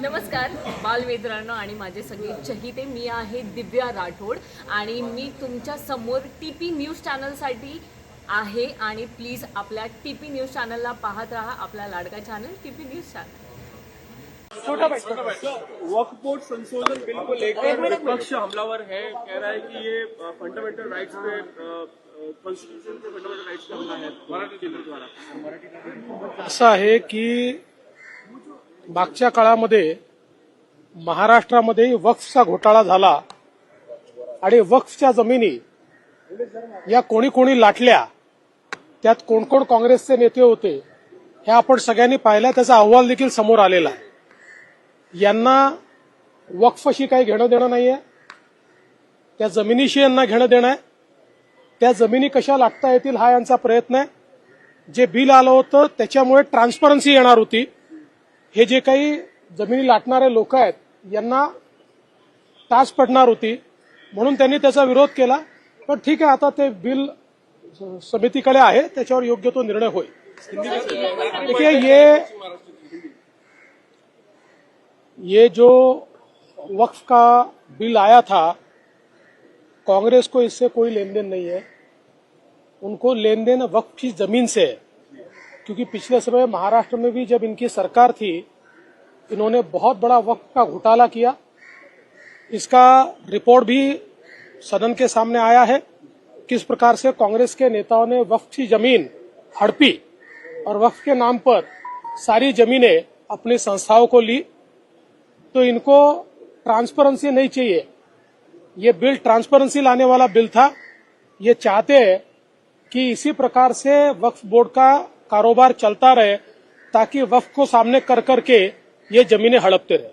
नमस्कार बालमित्रांनो आणि माझे सगळे चहिते मी आहे दिव्या राठोड आणि मी तुमच्यासमोर टी पी न्यूज चॅनलसाठी आहे आणि प्लीज आपल्या टी पी न्यूज चॅनलला पाहत राहा आपला लाडका channel T P news channel वक्फ बोर्ड संशोधन बिल को लेकर विपक्ष हमलावर है कह रहा है कि ये फंडामेंटल राइट्स पे कॉन्स्टिट्यूशन के फंडामेंटल राइट्स पे हमला है केंद्र द्वारा। असं आहे की मागच्या काळामध्ये महाराष्ट्रामध्ये वक्फचा घोटाळा झाला आणि वक्फच्या जमिनी या कोणी कोणी लाटल्या त्यात कोण कोण काँग्रेसचे नेते होते हे आपण सगळ्यांनी पाहिलं त्याचा अहवाल देखील समोर आलेला आहे. यांना वक्फशी काही घेणं देणं नाहीये त्या जमिनीशी यांना घेणं देणं आहे त्या जमिनी कशा लाटता येतील हा यांचा प्रयत्न आहे. जे बिल आलं होतं त्याच्यामुळे ट्रान्सपरन्सी येणार होती. हे जे काही जमिनी लाटणारे लोक आहेत यांना तास पडणार होती म्हणून त्यांनी त्याचा विरोध केला. पण ठीक आहे आता ते बिल समितीकडे आहे त्याच्यावर योग्य तो निर्णय होईल. ये ये जो वक्फ का बिल आया था कांग्रेस को इससे कोई लेन देन नहीं है। उनको लेन देन वक्फ की जमीन से है। क्योंकि पिछले समय महाराष्ट्र में भी जब इनकी सरकार थी, इन्होंने बहुत बड़ा वक्त का घोटाला किया। इसका रिपोर्ट भी सदन के सामने आया है किस प्रकार से कांग्रेस के नेताओं ने वक्फ की ज़मीन हड़पी और वक्फ के नाम पर सारी जमीनें अपनी संस्थाओं को ली। तो इनको ट्रांसपेरेंसी नहीं चाहिए। ये बिल ट्रांसपेरेंसी लाने वाला बिल था। ये चाहते हैं कि इसी प्रकार से वक्फ बोर्ड का कारोबार चलता रहे ताकि वक़्त को सामने कर करके ये जमीनें हड़पते रहे।